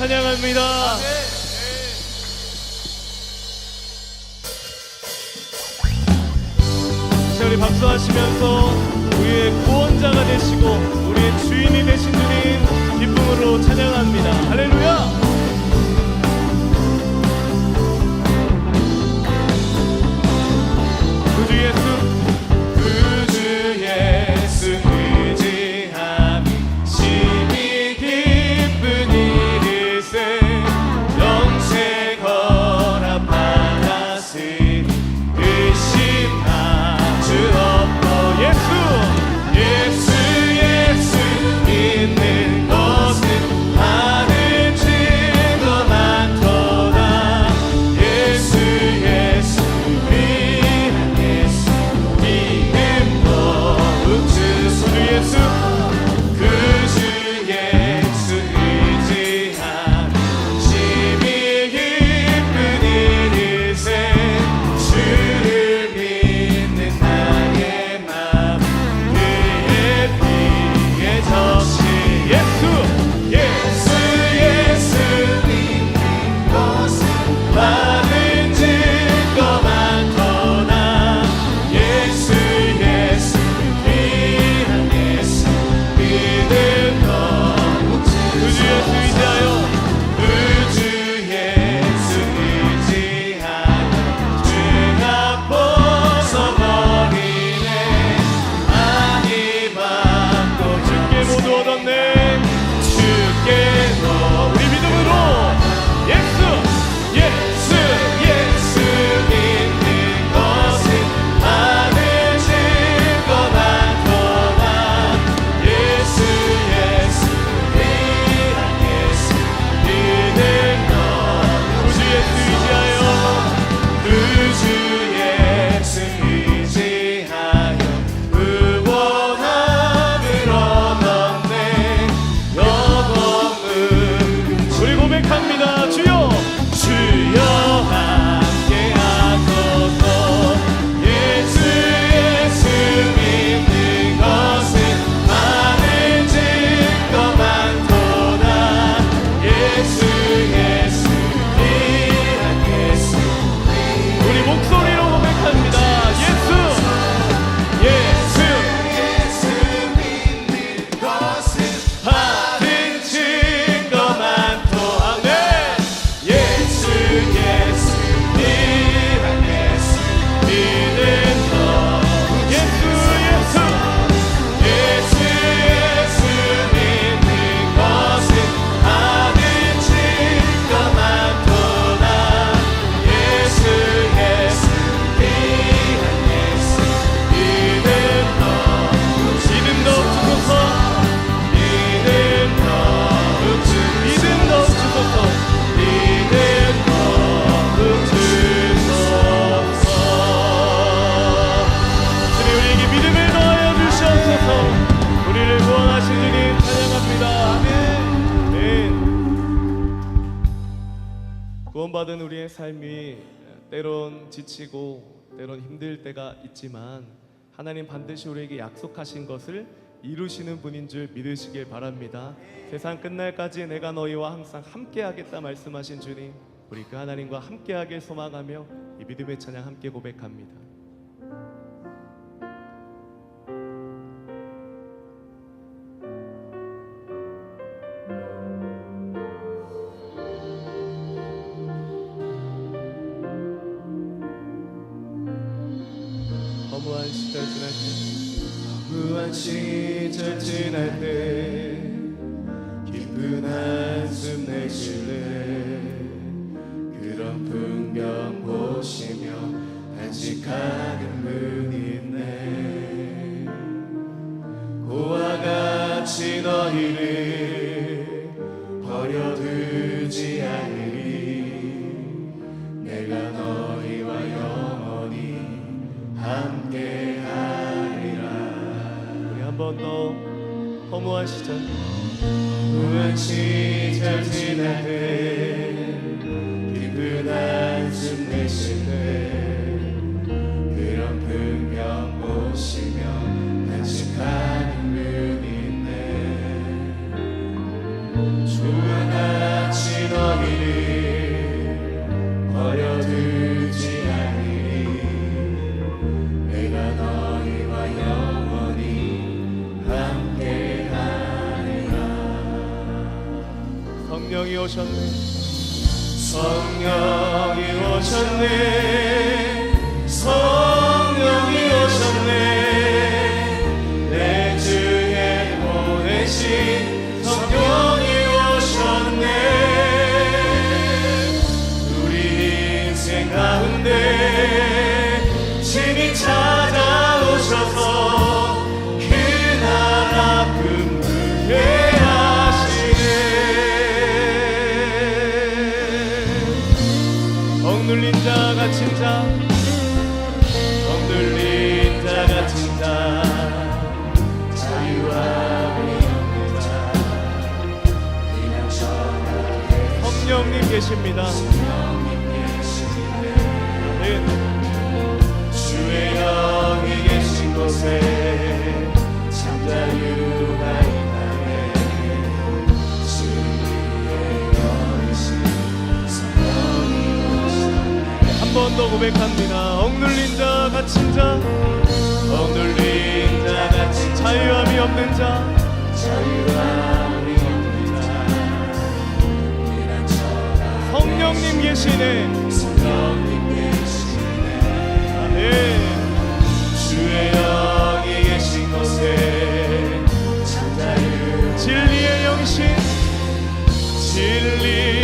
찬양합니다. 자, 우리 박수하시면서 우리의 구원자가 되시고 우리의 주인이 되신 주님 기쁨으로 찬양합니다. 할렐루야! 구원받은 우리의 삶이 때론 지치고 때론 힘들 때가 있지만 하나님 반드시 우리에게 약속하신 것을 이루시는 분인 줄 믿으시길 바랍니다. 세상 끝날까지 내가 너희와 항상 함께하겠다 말씀하신 주님, 우리 그 하나님과 함께하길 소망하며 이 믿음의 찬양 함께 고백합니다. 단식하는 분이 있네. 고와 같이 너희를 버려두지 않으리. 내가 너희와 영원히 함께하리라. 우리 한번 더 허무한 시절. 무한 시절 때 Krishna. 억눌린 자 갇힌 자. 억눌린 자 같은 자. 자유함이 없는 자 그냥 전하게 성령님 계십니다. 성령님 계시네. 주의 영이 계신 곳에 참 자유가 번 더 고백합니다. 억눌린 자 갇힌 자 억눌린 자자 자유함이 없는 자. 자유함이 없는 자. 성령님 계시네. 성령님 계시네 아멘. 주의 영이 계신 곳에 참 자유 진리의 영이신 진리